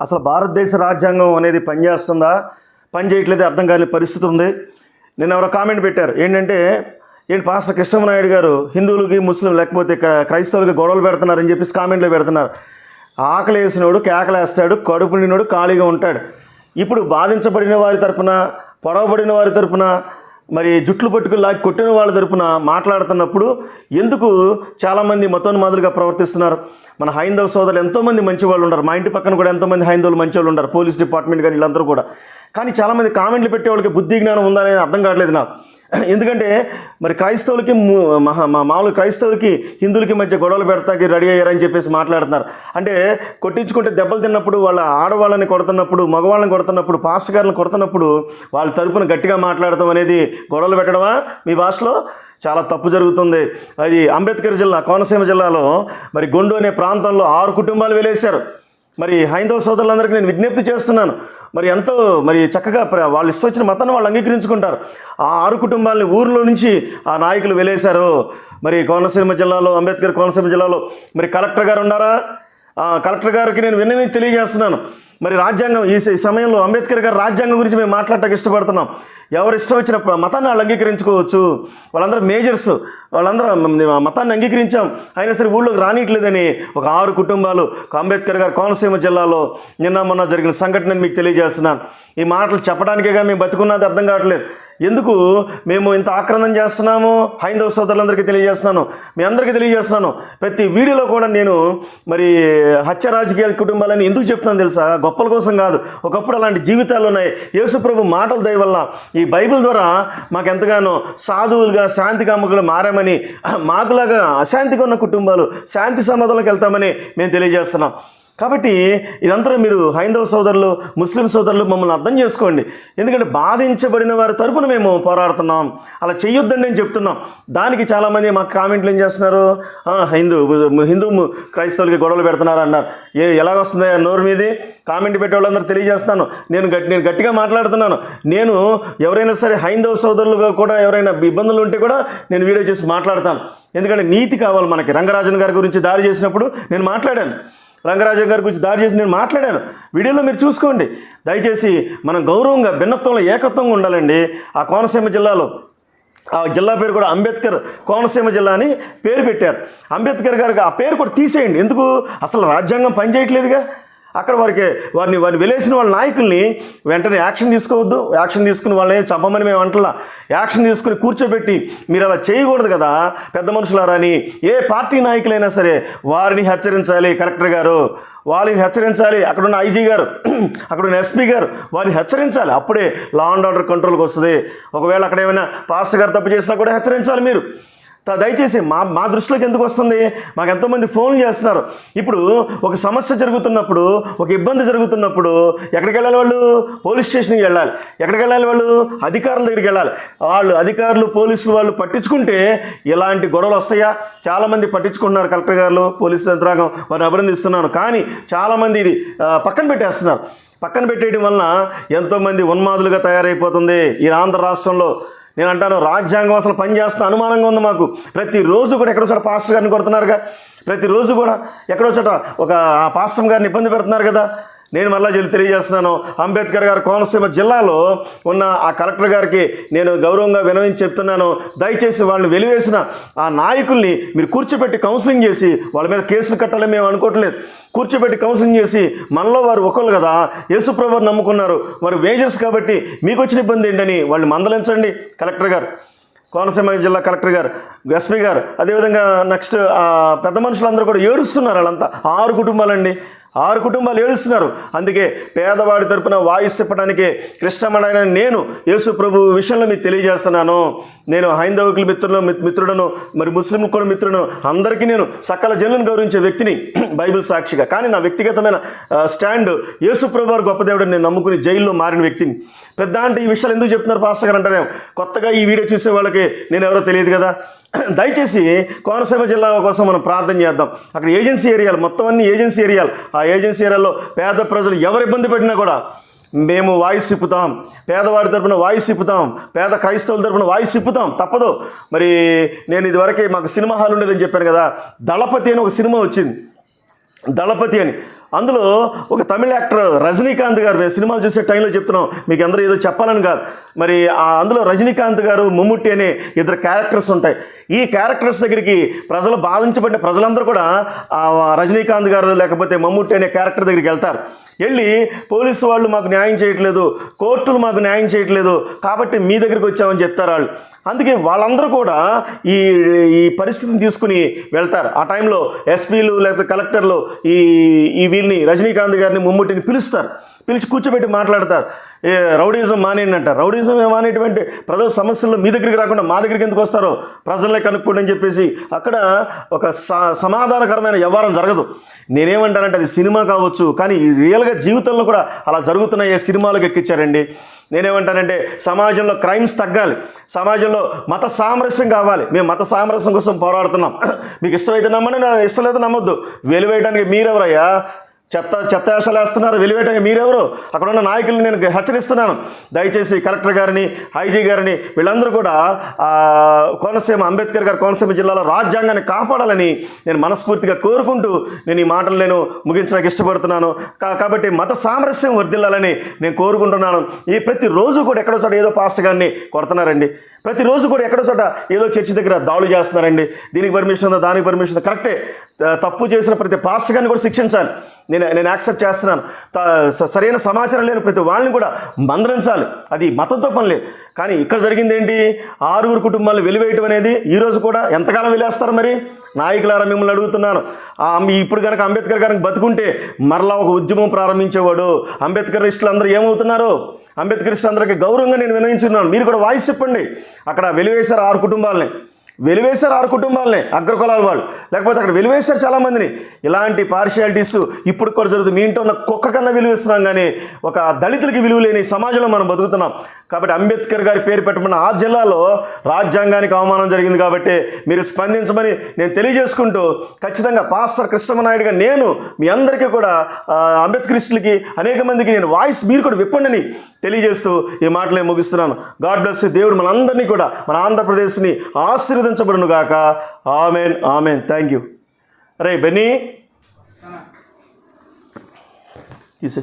అసలు భారతదేశ రాజ్యాంగం అనేది పనిచేస్తుందా? పనిచేయట్లేదు అర్థం కాని పరిస్థితి ఉంది. నేను ఎవరో కామెంట్ పెట్టారు. ఏంటంటే ఏంటి పాస్టర్ కృష్ణమనాయుడు గారు హిందువులకి ముస్లిం లేకపోతే క్రైస్తవులకి గొడవలు పెడుతున్నారని చెప్పేసి కామెంట్లు పెడుతున్నారు. ఆకలేసినోడు కేకలేస్తాడు కడుపు నిండినోడు ఖాళీగా ఉంటాడు. ఇప్పుడు బాధించబడిన వారి తరపున పొడవబడిన వారి తరపున మరి జుట్లు పట్టుకుని లాగి కొట్టిన వాళ్ళ తరపున మాట్లాడుతున్నప్పుడు ఎందుకు చాలామంది మతోన్మాదులుగా ప్రవర్తిస్తున్నారు? మన హైందవ సోదరులు ఎంతోమంది మంచి వాళ్ళు ఉన్నారు. మా ఇంటి పక్కన కూడా ఎంతోమంది హైందవులు మంచి వాళ్ళు ఉన్నారు. పోలీస్ డిపార్ట్మెంట్ కానీ వీళ్ళందరూ కూడా. కానీ చాలామంది కామెంట్లు పెట్టే వాళ్ళకి బుద్ధి జ్ఞానం ఉందనేది అర్థం కావట్లేదు నాకు. ఎందుకంటే మరి క్రైస్తవులకి మహా మా- మామూలు క్రైస్తవులకి హిందువులకి మధ్య గొడవలు పెడతాకి రెడీ అయ్యారని చెప్పేసి మాట్లాడుతున్నారు. అంటే కొట్టించుకుంటే దెబ్బలు తిన్నప్పుడు వాళ్ళ ఆడవాళ్ళని కొడుతున్నప్పుడు మగవాళ్ళని కొడుతున్నప్పుడు పాస్టర్ గారిని కొడుతున్నప్పుడు వాళ్ళ తరపున గట్టిగా మాట్లాడటం అనేది గొడవలు పెట్టడమా? మీ భాషలో? చాలా తప్పు జరుగుతుంది. అది అంబేద్కర్ జిల్లా కోనసీమ జిల్లాలో మరి గొండు అనే ప్రాంతంలో ఆరు కుటుంబాలు వెలేశారు. మరి హైందవ సోదరులందరికీ నేను విజ్ఞప్తి చేస్తున్నాను. మరి ఎంతో మరి చక్కగా ప్ర- వాళ్ళు ఇష్టం వచ్చిన మతాన్ని వాళ్ళు అంగీకరించుకుంటారు. ఆ ఆరు కుటుంబాలని ఊర్లో నుంచి ఆ నాయకులు వెలేశారు. మరి కోనసీమ జిల్లాలో అంబేద్కర్ కోనసీమ జిల్లాలో. మరి కలెక్టర్ గారు ఉన్నారా? ఆ, కలెక్టర్ గారికి నేను విన్నవి తెలియజేస్తున్నాను. మరి రాజ్యాంగం ఈ సమయంలో అంబేద్కర్ గారు రాజ్యాంగం గురించి మేము మాట్లాడటానికి ఇష్టపడుతున్నాం. ఎవరు ఇష్టం వచ్చిన మతాన్ని వాళ్ళు అంగీకరించుకోవచ్చు. వాళ్ళందరూ మేజర్స్ వాళ్ళందరూ మతాన్ని అంగీకరించాం. అయినా సరే ఊళ్ళోకి రానిట్లేదని ఒక ఆరు కుటుంబాలు అంబేద్కర్ గారు కోనసీమ జిల్లాలో నిన్న మొన్న జరిగిన సంఘటనని మీకు తెలియజేస్తున్నాను. ఈ మాటలు చెప్పడానికేగా మేము బతుకున్నది అర్థం కావట్లేదు. ఎందుకు? మేము ఇంత ఆక్రందన చేస్తున్నాము. హైందవ సోదరులందరికీ తెలియజేస్తున్నాను. మీ అందరికీ తెలియజేస్తున్నాను. ప్రతి వీడియోలో కూడా నేను మరి హత్య రాజకీయాల కుటుంబాలని ఎందుకు చెప్తున్నాను తెలుసా? గొప్పల కోసం కాదు. ఒకప్పుడు అలాంటి జీవితాలు ఉన్నాయి. యేసుప్రభు మాటల దయ వల్ల ఈ బైబిల్ ద్వారా మాకు ఎంతగానో సాధువులుగా శాంతి కాముకులు మారామని మాకులాగా అశాంతిగా ఉన్న కుటుంబాలు శాంతి సమాధులకు వెళ్తామని మేము తెలియజేస్తున్నాం. కాబట్టి ఇదంతా మీరు హైందవ సోదరులు ముస్లిం సోదరులు మమ్మల్ని అర్థం చేసుకోండి. ఎందుకంటే బాధించబడిన వారి తరపున మేము పోరాడుతున్నాం. అలా చెయ్యొద్దని నేను చెప్తున్నాం. దానికి చాలామంది మాకు కామెంట్లు ఏం చేస్తున్నారు? హిందూ హిందూ క్రైస్తవులకి గొడవలు పెడుతున్నారు అన్నారు. ఏ ఎలాగొస్తుంది నోరు మీది? కామెంట్ పెట్టే వాళ్ళందరూ తెలియజేస్తాను నేను గట్టి నేను గట్టిగా మాట్లాడుతున్నాను. నేను ఎవరైనా సరే హైందవ సోదరులుగా కూడా ఎవరైనా ఇబ్బందులు ఉంటే కూడా నేను వీడియో చేసి మాట్లాడతాను. ఎందుకంటే నీతి కావాలి మనకి. రంగరాజన్ గారి గురించి దాడి చేసినప్పుడు నేను మాట్లాడాను. రంగరాజు గారి గురించి దాడి చేసి నేను మాట్లాడాను. వీడియోలో మీరు చూసుకోండి. దయచేసి మనం గౌరవంగా భిన్నత్వంలో ఏకత్వంగా ఉండాలండి. ఆ కోనసీమ జిల్లాలో ఆ జిల్లా పేరు కూడా అంబేద్కర్ కోనసీమ జిల్లా అని పేరు పెట్టారు. అంబేద్కర్ గారికి ఆ పేరు కూడా తీసేయండి. ఎందుకు? అసలు రాజ్యాంగం పనిచేయట్లేదుగా. అక్కడ వారికి వారిని వారిని వెలేసిన వాళ్ళ నాయకుల్ని వెంటనే యాక్షన్ తీసుకోవద్దు. యాక్షన్ తీసుకుని వాళ్ళని చంపమని మేము అంటలా. యాక్షన్ తీసుకుని కూర్చోబెట్టి మీరు అలా చేయకూడదు కదా పెద్ద మనుషులారని ఏ పార్టీ నాయకులైనా సరే వారిని హెచ్చరించాలి కలెక్టర్ గారు. వాళ్ళని హెచ్చరించాలి. అక్కడున్న ఐజీ గారు అక్కడున్న ఎస్పీ గారు వారిని హెచ్చరించాలి. అప్పుడే లా అండ్ ఆర్డర్ కంట్రోల్కి వస్తుంది. ఒకవేళ అక్కడ ఏమైనా పాస్టర్ గారు తప్పు చేసినా కూడా హెచ్చరించాలి మీరు. దయచేసి మా మా దృష్టిలోకి ఎందుకు వస్తుంది? మాకు ఎంతోమంది ఫోన్లు చేస్తున్నారు. ఇప్పుడు ఒక సమస్య జరుగుతున్నప్పుడు ఒక ఇబ్బంది జరుగుతున్నప్పుడు ఎక్కడికి వెళ్ళాలి వాళ్ళు? పోలీస్ స్టేషన్కి వెళ్ళాలి. ఎక్కడికి వెళ్ళాలి వాళ్ళు? అధికారుల దగ్గరికి వెళ్ళాలి. వాళ్ళు అధికారులు పోలీసులు వాళ్ళు పట్టించుకుంటే ఇలాంటి గొడవలు వస్తాయా? చాలామంది పట్టించుకుంటున్నారు కలెక్టర్ గారు పోలీసు యంత్రాంగం. వారిని అభినందిస్తున్నాను. కానీ చాలామంది ఇది పక్కన పెట్టేస్తున్నారు. పక్కన పెట్టేయడం వలన ఎంతోమంది ఉన్మాదులుగా తయారైపోతుంది. ఈ ఆంధ్ర రాష్ట్రంలో నేను అంటాను రాజ్యాంగం అసలు పనిచేస్తున్న అనుమానంగా ఉంది మాకు. ప్రతిరోజు కూడా ఎక్కడో చోట పాస్టర్ గారిని కొడుతున్నారుగా. ప్రతిరోజు కూడా ఎక్కడో చోట ఒక ఆ పాస్టర్ గారిని ఇబ్బంది పెడుతున్నారు కదా. నేను మళ్ళా చెల్లి తెలియజేస్తున్నాను. అంబేద్కర్ గారు కోనసీమ జిల్లాలో ఉన్న ఆ కలెక్టర్ గారికి నేను గౌరవంగా వినవించి చెప్తున్నాను. దయచేసి వాళ్ళని వెలివేసిన ఆ నాయకుల్ని మీరు కూర్చోబెట్టి కౌన్సిలింగ్ చేసి వాళ్ళ మీద కేసులు కట్టాలని మేము అనుకోవట్లేదు. కూర్చోబెట్టి కౌన్సిలింగ్ చేసి మనలో వారు ఒకళ్ళు కదా యేసుప్రభుని నమ్ముకున్నారు. వారు వేజర్స్ కాబట్టి మీకు వచ్చిన ఇబ్బంది ఏంటని వాళ్ళు మందలించండి కలెక్టర్ గారు. కోనసీమ జిల్లా కలెక్టర్ గారు ఎస్పీ గారు. అదేవిధంగా నెక్స్ట్ పెద్ద మనుషులందరూ కూడా ఏడుస్తున్నారు వాళ్ళంతా. ఆరు కుటుంబాలండి. ఆరు కుటుంబాలు ఏడుస్తున్నారు. అందుకే పేదవాడి తరపున వాయిస్ చెప్పడానికి క్లిష్టమైన నేను యేసు ప్రభు విషయంలో మీకు తెలియజేస్తున్నాను. నేను హైందవుకుల మిత్రులను మిత్రుడను మరి ముస్లింలకు కూడా మిత్రులను అందరికీ నేను సకల జనులను గౌరవించే వ్యక్తిని బైబిల్ సాక్షిగా. కానీ నా వ్యక్తిగతమైన స్టాండ్ యేసు ప్రభు వారు గొప్ప దేవుడు నేను నమ్ముకుని జైల్లో మారిన వ్యక్తిని. పెద్ద అంటే ఈ విషయాలు ఎందుకు చెప్తున్నారు? పాస్టర్ గారు అంటారేమో కొత్తగా ఈ వీడియో చూసే వాళ్ళకి నేను ఎవరో తెలియదు కదా? దయచేసి కోనసీమ జిల్లా కోసం మనం ప్రార్థన చేద్దాం. అక్కడ ఏజెన్సీ ఏరియాలు మొత్తం అన్ని ఏజెన్సీ ఏరియాలు. ఆ ఏజెన్సీ ఏరియాలో పేద ప్రజలు ఎవరు ఇబ్బంది పడినా కూడా మేము వాయిస్ ఇప్పుతాం పేదవాడి తరపున వాయిస్ ఇప్పుతాం పేద క్రైస్తవుల తరపున వాయిస్ ఇప్పుతాం తప్పదు. మరి నేను ఇదివరకే మాకు సినిమా హాల్ ఉండేదని చెప్పాను కదా. దళపతి అని ఒక సినిమా వచ్చింది. దళపతి అని. అందులో ఒక తమిళ యాక్టర్ రజనీకాంత్ గారు మేము సినిమాలు చూసే టైంలో చెప్తున్నాం మీకు అందరూ ఏదో చెప్పాలని కాదు. మరి అందులో రజనీకాంత్ గారు మమ్ముట్టి అనే ఇద్దరు క్యారెక్టర్స్ ఉంటాయి. ఈ క్యారెక్టర్స్ దగ్గరికి ప్రజలు బాధించబడిన ప్రజలందరూ కూడా రజనీకాంత్ గారు లేకపోతే మమ్ముట్టి అనే క్యారెక్టర్ దగ్గరికి వెళ్తారు. వెళ్ళి పోలీసు వాళ్ళు మాకు న్యాయం చేయట్లేదు కోర్టులు మాకు న్యాయం చేయట్లేదు కాబట్టి మీ దగ్గరికి వచ్చామని చెప్తారు వాళ్ళు. అందుకే వాళ్ళందరూ కూడా ఈ ఈ పరిస్థితిని తీసుకుని వెళ్తారు. ఆ టైంలో ఎస్పీలు లేకపోతే కలెక్టర్లు ఈ ఈ వీళ్ళని రజనీకాంత్ గారిని మమ్ముట్టిని పిలుస్తారు. పిలిచి కూర్చోబెట్టి మాట్లాడతారు. ఏ రౌడీజం మానేయండి అంటారు రౌడీజం మానేటువంటి ప్రజల సమస్యల్లో మీ దగ్గరికి రాకుండా మా దగ్గరికి ఎందుకు వస్తారో ప్రజలే కనుక్కోండి అని చెప్పేసి అక్కడ ఒక స- సమాధానకరమైన వ్యవహారం జరగదు. నేనేమంటానంటే అది సినిమా కావచ్చు కానీ రియల్గా జీవితంలో కూడా అలా జరుగుతున్నాయి సినిమాలకు ఎక్కించారండి నేనేమంటానంటే సమాజంలో క్రైమ్స్ తగ్గాలి. సమాజంలో మత సామరస్యం కావాలి. మేము మత సామరస్యం కోసం పోరాడుతున్నాం. మీకు ఇష్టమైతే నమ్మండి నా ఇష్టం లేదు నమ్మొద్దు. వెలువేయడానికి మీరెవరయ్యా? చెత్త చెత్త వేషాలు వేస్తున్నారు. వెలివేయడానికి మీరెవరు? అక్కడ ఉన్న నాయకుల్ని నేను హెచ్చరిస్తున్నాను. దయచేసి కలెక్టర్ గారిని ఐజీ గారిని వీళ్ళందరూ కూడా కోనసీమ అంబేద్కర్ గారు కోనసీమ జిల్లాలో రాజ్యాంగాన్ని కాపాడాలని నేను మనస్ఫూర్తిగా కోరుకుంటూ నేను ఈ మాటలు నేను ముగించడానికి ఇష్టపడుతున్నాను. కాబట్టి మత సామరస్యం వర్ధిల్లాలని నేను కోరుకుంటున్నాను. ఈ ప్రతిరోజు కూడా ఎక్కడో చోట ఏదో పాస్టర్ గారిని కొడుతున్నారండి. ప్రతిరోజు కూడా ఎక్కడో చోట ఏదో చర్చి దగ్గర దాడులు చేస్తున్నారండి. దీనికి పర్మిషన్ ఉందా? దానికి పర్మిషన్ ఉందా? కరెక్టే. తప్పు చేసిన ప్రతి పాస్టర్ గారిని కూడా శిక్షించాలి. నేను నేను యాక్సెప్ట్ చేస్తున్నాను. సరైన సమాచారం లేని ప్రతి వాళ్ళని కూడా మందలించాలి. అది మతంతో పని లేదు. కానీ ఇక్కడ జరిగింది ఏంటి ఆరుగురు కుటుంబాలు వెలివేయటం అనేది ఈరోజు కూడా ఎంతకాలం వెలేస్తారు మరి? నాయకులారా మిమ్మల్ని అడుగుతున్నాను. ఇప్పుడు కనుక అంబేద్కర్ గారికి బతుకుంటే మరలా ఒక ఉద్యమం ప్రారంభించేవాడు. అంబేద్కర్ ఇష్టలు అందరూ ఏమవుతున్నారు? అంబేద్కర్ ఇష్టలు అందరికీ గౌరవంగా నేను వినయించున్నాను మీరు కూడా వాయిస్ చెప్పండి. అక్కడ వెలివేశారు ఆరు కుటుంబాలని. వెలివేశారు ఆరు కుటుంబాలనే అగ్రకులాల వాళ్ళు. లేకపోతే అక్కడ వెలివేశారు చాలామందిని. ఇలాంటి పార్షియాలిటీస్ ఇప్పుడు కూడా జరుగుతుంది. మీ ఇంట్లో ఉన్న కుక్క కన్నా విలువిస్తున్నాం కానీ ఒక దళితులకి విలువ లేని సమాజంలో మనం బతుకుతున్నాం. కాబట్టి అంబేద్కర్ గారి పేరు పెట్టమన్న ఆ జిల్లాలో రాజ్యాంగానికి అవమానం జరిగింది కాబట్టి మీరు స్పందించమని నేను తెలియజేసుకుంటూ ఖచ్చితంగా పాస్టర్ కృష్ణమనాయుడుగా నేను మీ అందరికీ కూడా అంబేద్కరిస్టులకి అనేక మందికి నేను వాయిస్ మీరు కూడా విప్పండిని తెలియజేస్తూ ఈ మాటలే ముగిస్తున్నాను. గాడ్ బ్లెస్ దేవుడు మనందరినీ కూడా మన ఆంధ్రప్రదేశ్ని ఆశీర్వదించబడును గాక amen amen. Thank you Ray Benny. తీసే